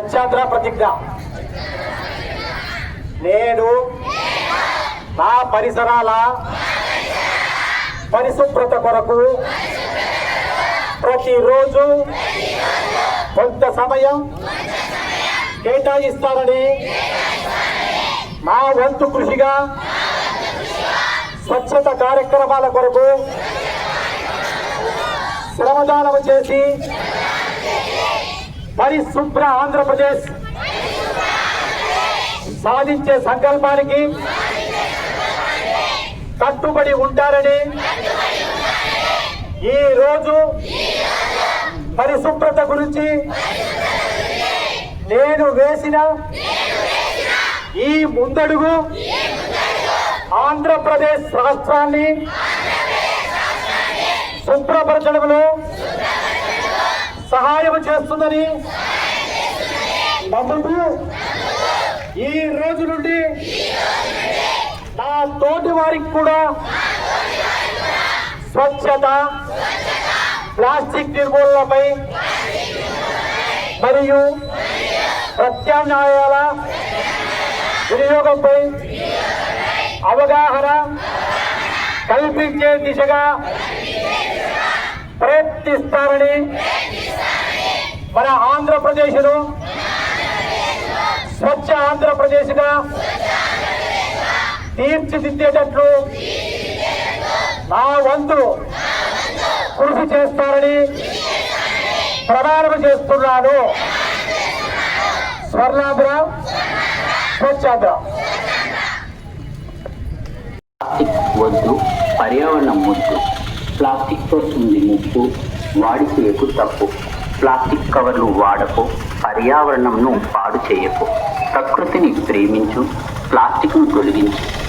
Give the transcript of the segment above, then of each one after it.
స్వచ్ఛాంధ్ర ప్రతిజ్ఞ. నేను నా పరిసరాల పరిశుభ్రత కొరకు ప్రతిరోజు కొంత సమయం కేటాయిస్తానని నా వంతు కృషిగా స్వచ్ఛత కార్యక్రమాల కొరకు శ్రమదానం చేసి పరిశుభ్ర ఆంధ్రప్రదేశ్ సాధించే సంకల్పానికి కట్టుబడి ఉంటారని ఈ రోజు పరిశుభ్రత గురించి నేను వేసిన ఈ ముందడుగు ఆంధ్రప్రదేశ్ రాష్ట్రాన్ని శుభ్రపరచడంలో సహాయం చేస్తుందని నమ్ముతూ ఈ రోజు నుండి నా తోటి వారికి కూడా స్వచ్ఛత ప్లాస్టిక్ నిర్మూలనపై మరియు ప్రత్యామ్నాయాల వినియోగంపై అవగాహన కల్పించే దిశగా ప్రయత్నిస్తారని మన ఆంధ్రప్రదేశ్ను స్వచ్ఛ ఆంధ్రప్రదేశ్గా తీర్చిదిద్దేటట్లు నా వంతు కృషి చేస్తారని ప్రమాణం చేస్తున్నాను. స్వర్ణాంధ్ర స్వచ్ఛాంధ్ర. వద్దు పర్యావరణం ముద్దు ప్లాస్టిక్తో ఉంది ముప్పు వాడికేకు తప్పు. ప్లాస్టిక్ కవర్లు వాడకు పర్యావరణంను పాడు చేయకు. ప్రకృతిని ప్రేమించు ప్లాస్టిక్ను తొలగించు.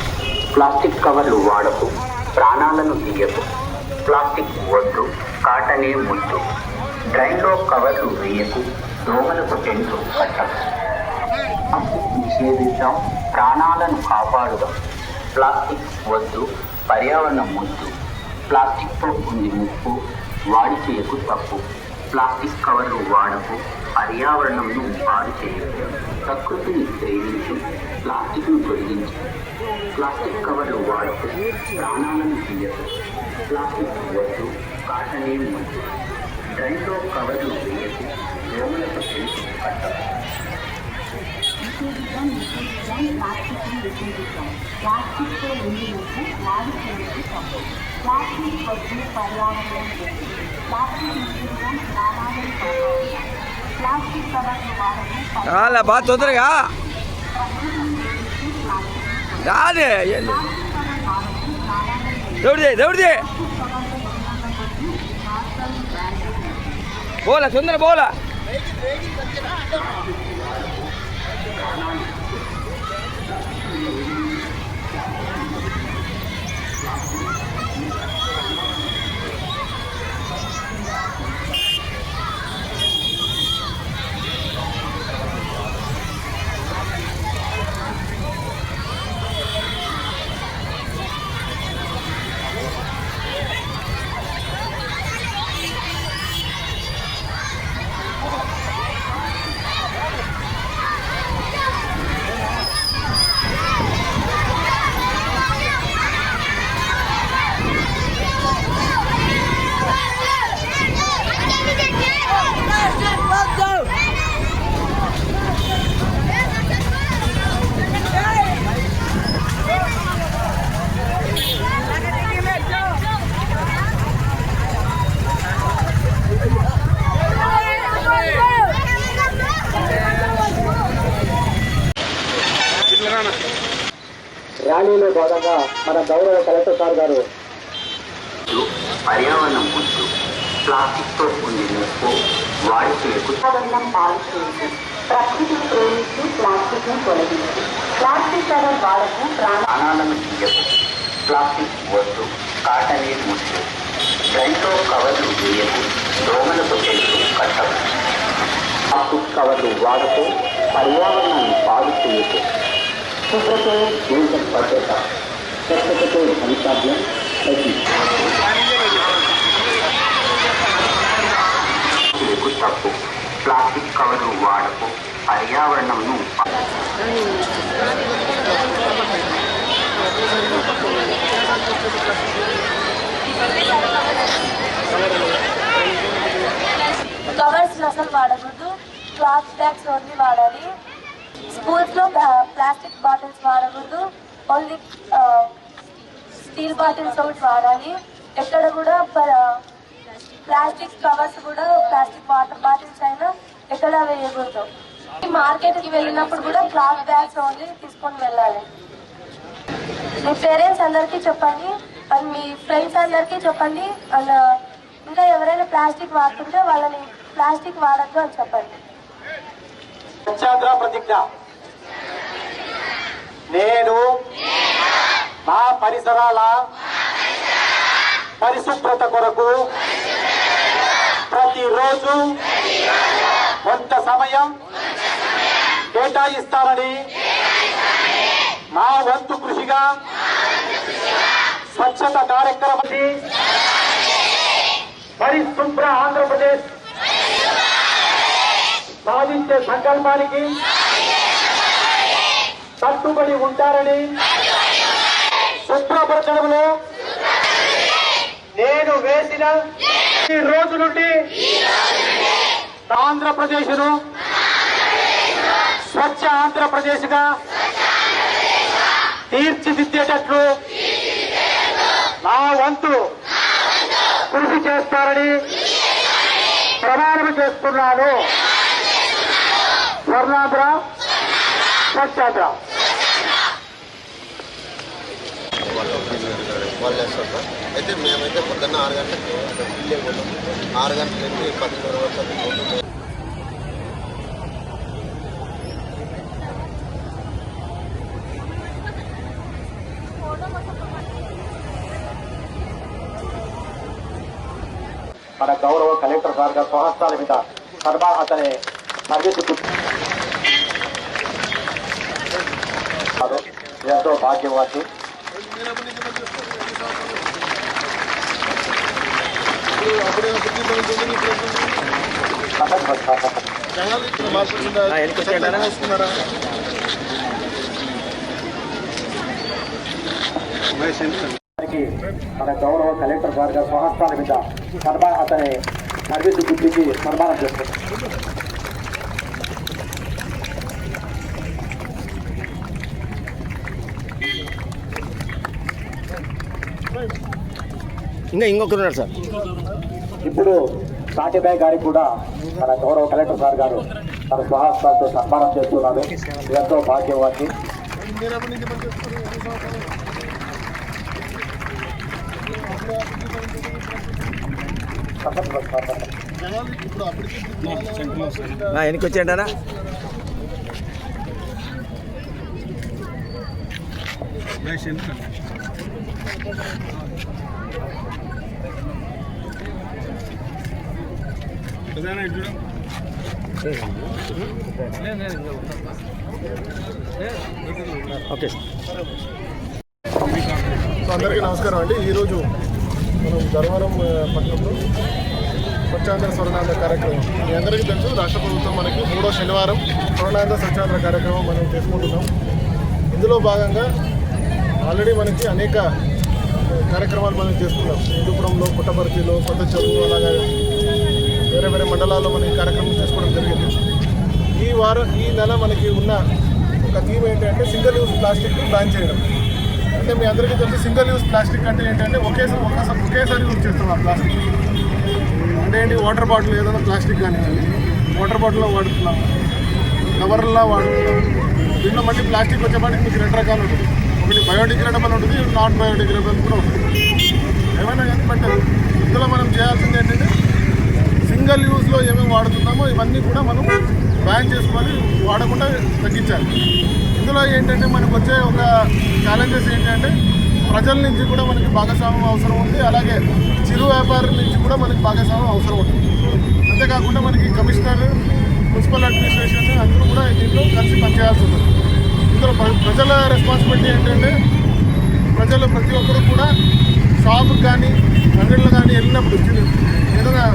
ప్లాస్టిక్ కవర్లు వాడకు ప్రాణాలను తీయకు. ప్లాస్టిక్ వద్దు కాటనే ముద్దు. డ్రైన్లో కవర్లు వేయకు దోమలకు టెంటు కట్టకు. నిషేధిద్దాం ప్రాణాలను కాపాడుదాం. ప్లాస్టిక్ వద్దు పర్యావరణం ముద్దు. ప్లాస్టిక్తో ఉంది ముప్పు వాడి చేయకు తప్పు. ప్లాస్టిక్ కవర్లు వాడకు పర్యావరణంను పాడు చేయకు. ప్రకృతిని ప్రేమించు ప్లాస్టిక్ను తొలగించు. ప్లాస్టిక్ కవర్లు వాడకు ప్రాణాలను తీయకు. ప్లాస్టిక్ వద్దు కాటనే వద్దు. డ్రైన్లో కవర్లు వేయకు దోమలకు తెలుసు కట్టకు నిషేధిద్దాం నిషేధిద్దాం ప్లాస్టిక్ని నిషేధిద్దాం ప్లాస్టిక్తో ఉండినట్టు వాడి చేయడం తప్పు ప్లాస్టిక్ వద్దు పర్యావరణం వద్దు ప్లాస్టిక్ నిషేధిద్దాం ప్రాణాలను కాపాడుదాం ప్లాస్టిక్ కవర్లు వాడడం చాలా బాగా తొందరగా రాదే దేవుడిది భాగంగా మన గౌరవ కలెక్టర్ సార్ గారు పర్యావరణం పర్యావరణం పాడు చేయదు ప్రకృతిని ప్రేమించి ప్లాస్టిక్ను తొలగించు ప్లాస్టిక్ కవర్ వాడకు ప్రాణ ప్రాణాలను తీయకు ప్లాస్టిక్ వద్దు కాటనే ముద్దు డ్రైన్లో కవర్లు వేయకు దోమలకు తెలుసు ప్లాస్టిక్ కవర్లు వాడుతూ పర్యావరణాన్ని పాడు చేయకు. శుభ్రతే జీవితం భద్రత స్వచ్ఛతతో భవితవ్యం ప్రతి తప్పు ప్లాస్టిక్ కవర్లు వాడకు పర్యావరణంను కవర్స్ అసలు వాడకూడదు. క్లాత్ బ్యాగ్స్ ఓన్లీ వాడాలి. స్కూల్స్లో ప్లాస్టిక్ బాటిల్స్ వాడకూడదు. ఓన్లీ స్టీల్ బాటిల్స్ ఒకటి వాడాలి. ఎక్కడ కూడా ప్లాస్టిక్ కవర్స్ కూడా ప్లాస్టిక్ వాటర్ బాటిల్స్ అయినా ఎక్కడ వేయకూడదు. మార్కెట్కి వెళ్ళినప్పుడు కూడా క్లాత్ బ్యాగ్స్ ఓన్లీ తీసుకొని వెళ్ళాలి. మీ పేరెంట్స్ అందరికీ చెప్పండి అండ్ మీ ఫ్రెండ్స్ అందరికీ చెప్పండి అండ్ ఇంకా ఎవరైనా ప్లాస్టిక్ వాడుతుంటే వాళ్ళని ప్లాస్టిక్ వాడద్దు అని చెప్పండి. స్వచ్ఛాంధ్ర ప్రతిజ్ఞ. నేను నా పరిసరాల పరిశుభ్రత కొరకు ప్రతిరోజు కొంత సమయం కేటాయిస్తానని నా వంతు కృషిగా స్వచ్ఛత కార్యక్రమాన్ని పరిశుభ్ర ఆంధ్రప్రదేశ్ సాధించే సంకల్పానికి కట్టుబడి ఉంటారని శుభ్రపరచడంలో నేను వేసిన ఈ రోజు నుండి ఆంధ్రప్రదేశ్ను స్వచ్ఛ ఆంధ్రప్రదేశ్గా తీర్చిదిద్దేటట్లు నా వంతు కృషి చేస్తారని ప్రమాణం చేస్తున్నాను. వేస్తారు సార్ అయితే మేమైతే పొద్దున్న ఆరు గంటలకు ఢిల్లీ పోతాం. ఆరు గంటల నుంచి పదిన్నర వరకు అక్కడ పోతాం. మన గౌరవ కలెక్టర్ గారు గారి స్వహస్తాల మీద సన్మా అతని సర్వీస్ ఎంతో? గారికి మన గౌరవ కలెక్టర్ గారు గారి స్వహస్తాల మీద సన్మా అతని సర్వీస్ గుర్తించి సన్మానం చేస్తున్నారు. ఇంకా ఇంకొకరు ఉన్నారు సార్. ఇప్పుడు సాటిబాయ్ గారికి కూడా మన గౌరవ కలెక్టర్ సార్ గారు తన స్వహస్తాలతో సన్మానం చేస్తున్నారు. ఎంతో మీరు ఎప్పటి నుంచి పని చేస్తున్నారు? ఎన్ని సంవత్సరాలు? జనాలు ఇప్పుడు అప్పటికి వెనక్కి వచ్చేయండి ఓకే. సో అందరికీ నమస్కారం అండి. ఈరోజు మనం ధర్మవరం పట్టణంలో స్వచ్ఛాంధ్ర స్వర్ణాంధ్ర కార్యక్రమం. మీ అందరికీ తెలుసు రాష్ట్ర ప్రభుత్వం మనకి మూడో శనివారం స్వర్ణాంధ్ర స్వచ్ఛాంధ్ర కార్యక్రమం మనం చేసుకుంటున్నాం. ఇందులో భాగంగా ఆల్రెడీ మనకి అనేక కార్యక్రమాలు మనం చేసుకున్నాం. హిందూపురంలో పుట్టపర్తిలో కొత్త చెరువు అలాగే వేరే వేరే మండలాల్లో మనం ఈ కార్యక్రమం చేసుకోవడం జరిగింది. ఈ వారం ఈ నెల మనకి ఉన్న ఒక థీమ్ ఏంటంటే సింగిల్ యూజ్ ప్లాస్టిక్ని బ్యాన్ చేయడం. అంటే మీ అందరికీ తెలిసి సింగిల్ యూజ్ ప్లాస్టిక్ అంటే ఏంటంటే ఒకేసారి ఒకసారి ఒకేసారి యూజ్ చేస్తాం ఆ ప్లాస్టిక్. అంటే ఏంటి వాటర్ బాటిల్ ఏదైనా ప్లాస్టిక్ కానివ్వండి వాటర్ బాటిల్లో వాడుతున్నాం కవర్లా వాడుతున్నాం. దీంట్లో మళ్ళీ ప్లాస్టిక్ వచ్చేపాటికి మీకు రెండు రకాలు ఉంటుంది ఒకటి బయోడిగ్రేడబుల్ ఉంటుంది నాన్ బయోడిగ్రేడబుల్ కూడా ఉంటుంది. ఏమైనా కానీ బట్ ఇందులో మనం చేయాల్సింది ఏంటంటే సింగిల్ యూజ్లో ఏమేమి వాడుతున్నామో ఇవన్నీ కూడా మనం బ్యాన్ చేసుకొని వాడకుండా తగ్గించాలి. ఇందులో ఏంటంటే మనకు వచ్చే ఒక ఛాలెంజెస్ ఏంటంటే ప్రజల నుంచి కూడా మనకి భాగస్వామ్యం అవసరం ఉంది. అలాగే చిరు వ్యాపారం నుంచి కూడా మనకి భాగస్వామ్యం అవసరం ఉంటుంది అంతేకాకుండా మనకి కమిషనర్ మున్సిపల్ అడ్మినిస్ట్రేషన్ అందరూ కూడా దీంట్లో కలిసి పనిచేయాల్సి ఉంటుంది. ఇందులో ప్ర- ప్రజల రెస్పాన్సిబిలిటీ ఏంటంటే ప్రజలు ప్రతి ఒక్కరు కూడా షాపుకి కానీ అంగడిలో కానీ వెళ్ళినప్పుడు ఏదైనా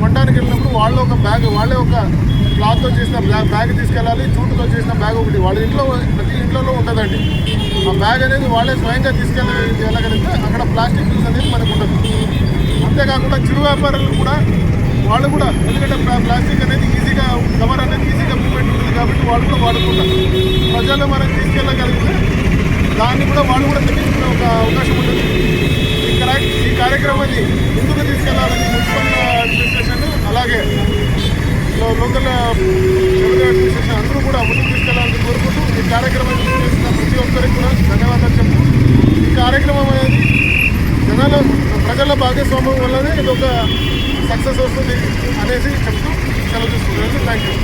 కొనడానికి వెళ్ళినప్పుడు వాళ్ళు ఒక బ్యాగ్ వాళ్ళే ఒక క్లాత్తో చేసిన బ్యాగ్ బ్యాగ్ తీసుకెళ్ళాలి జూటుతో చేసిన బ్యాగ్ ఒకటి. వాళ్ళ ఇంట్లో ప్రతి ఇంట్లో ఉంటుందండి. ఆ బ్యాగ్ అనేది వాళ్ళే స్వయంగా తీసుకెళ్ళి అక్కడ ప్లాస్టిక్ యూస్ అనేది మనకు ఉండదు. అంతేకాకుండా చిరు వ్యాపారులు కూడా వాళ్ళు కూడా ఎందుకంటే ప్లా- ప్లాస్టిక్ అనేది ఈజీగా కవర్ అనేది ఈజీగా మూవ్మెంట్ ఉంటుంది కాబట్టి వాళ్ళు కూడా వాడుకుంటారు. ప్రజలు మనం తీసుకెళ్ళగలిగితే దాన్ని కూడా వాళ్ళు కూడా తగ్గించుకునే ఒక అవకాశం ఉంటుంది. ఈ ఈ కార్యక్రమాన్ని ముందుకు తీసుకెళ్ళాలని మున్సిపల్ అడ్మినిస్ట్రేషన్ అలాగే లోకల్ అడ్మినిస్ట్రేషన్ అందరూ కూడా ముందుకు తీసుకెళ్ళాలని కోరుకుంటూ ఈ కార్యక్రమాన్ని చేసిన ప్రతి ఒక్కరికి కూడా ధన్యవాదాలు చెప్తూ ఈ కార్యక్రమం అనేది జనాల ప్రజల భాగస్వామ్యం వల్లనే ఇది ఒక సక్సెస్ వస్తుంది అనేసి చెప్తూ సెలవు తీసుకుంటున్నాను. Thank you